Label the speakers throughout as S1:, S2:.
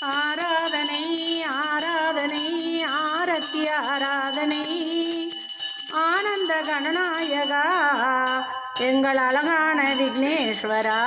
S1: ஆராதனை ஆராதனை ஆரத்தி ஆராதனை. ஆனந்த கணநாயகா எங்கள் அழகான விக்னேஸ்வரா.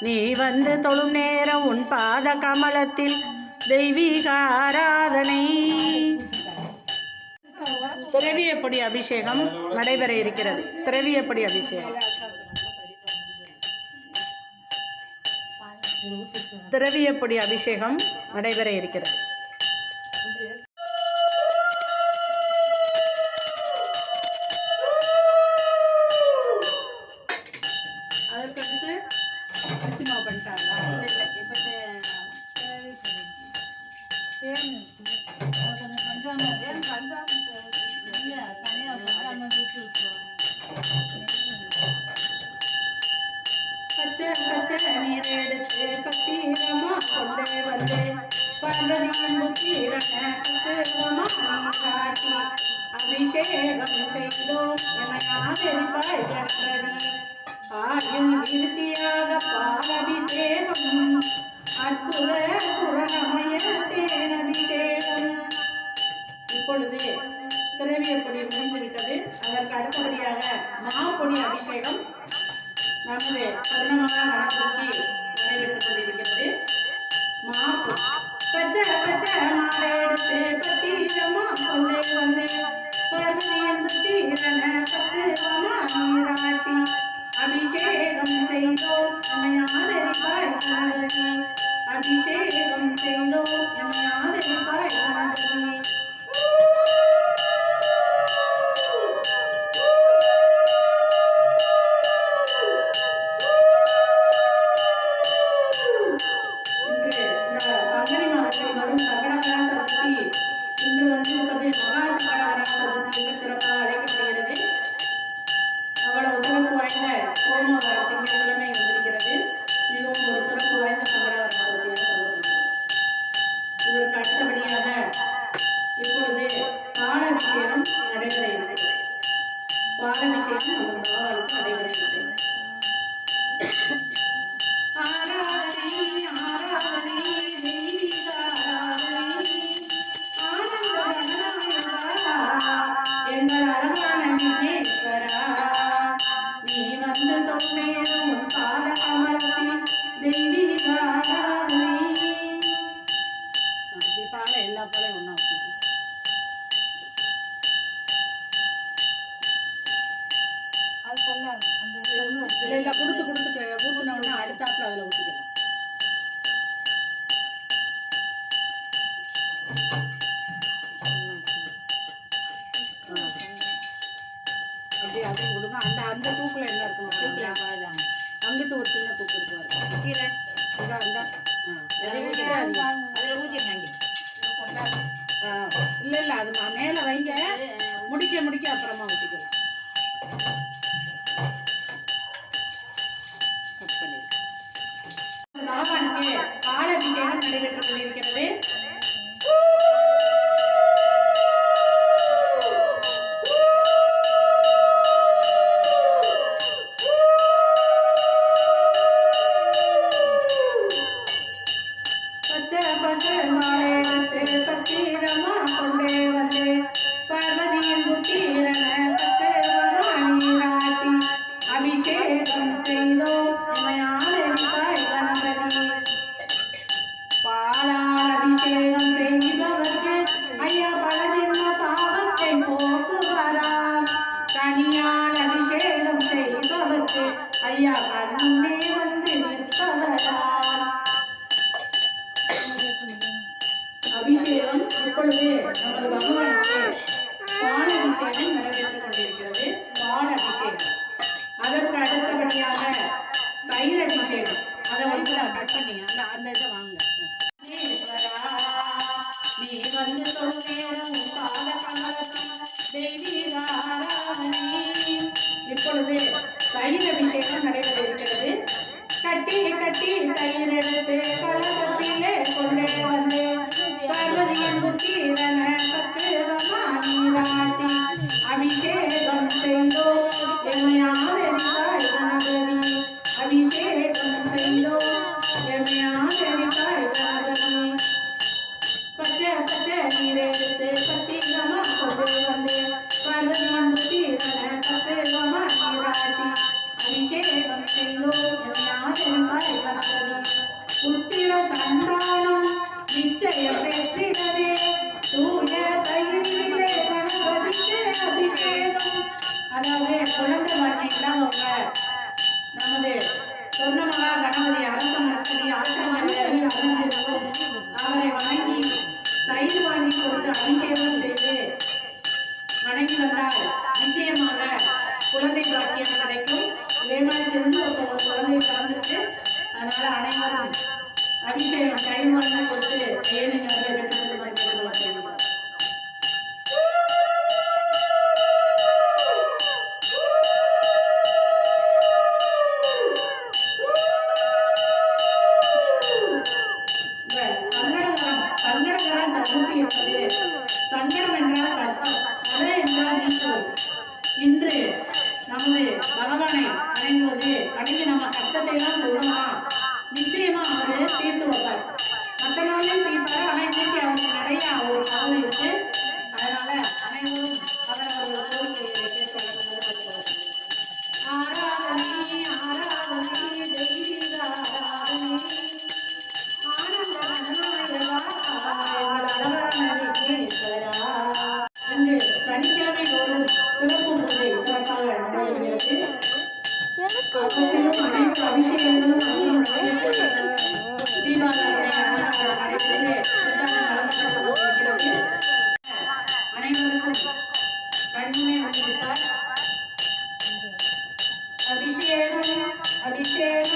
S1: நீ வந்து தொழும் நேரம் உன் பாத கமலத்தில் தெய்வீக ஆராதனை. திரவியப்படி அபிஷேகம் நடைபெற இருக்கிறது. திரவியப்படி அபிஷேகம். திரவியப்பொடி அபிஷேகம் நடைபெற இருக்கிறது. காட்டி அபிஷேகம் செய்தோம் எமையாதெரிப்பாய் கணபதி ஆயும் விருத்தியாக பாலபிஷேகம் அற்புத புரணமயத்தே பூக்குள்ள என்ன இருக்கு பூக்குல பழதாங்க அங்கிட்டு ஒரு சின்ன பூக்கு இருக்கு பாருங்க. கீரை. இந்தா. இந்தா அதில் ஊற்றிருங்க இல்லை இல்லை அது மேலே வைங்க. முடிக்க முடிக்க அப்புறமா ஊற்றிக்கலாம் அபிஷேகம் இப்பொழுது நமது பகவானுக்கு பான அபிஷேகம் நடைபெற்றுக் கொண்டிருக்கிறது பான அபிஷேகம். அதற்கு அடுத்தபடியாக தயிர் அபிஷேகம். அதை வந்து நான் கட் பண்ணி அந்த அந்த இதை வாங்க. திருநீர் கொடுத்து அபிஷேகம் செய்து வணங்கி வந்தால் நிச்சயமாக குழந்தை பாக்கியம் கிடைக்கும். இதே மாதிரி தெரிஞ்ச ஒரு குழந்தை பிறந்துட்டு அதனால அனைவரும் அபிஷேகம் கைமாளம் கொடுத்து ஏழை பெற்றுக் கொள்வார்கள் அபிஷேகங்களும் அனைவருக்கும் கண்முனை வந்துவிட்டார் அபிஷேகம் அபிஷேகம்.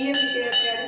S1: ఈఎంసీ వచ్చాడు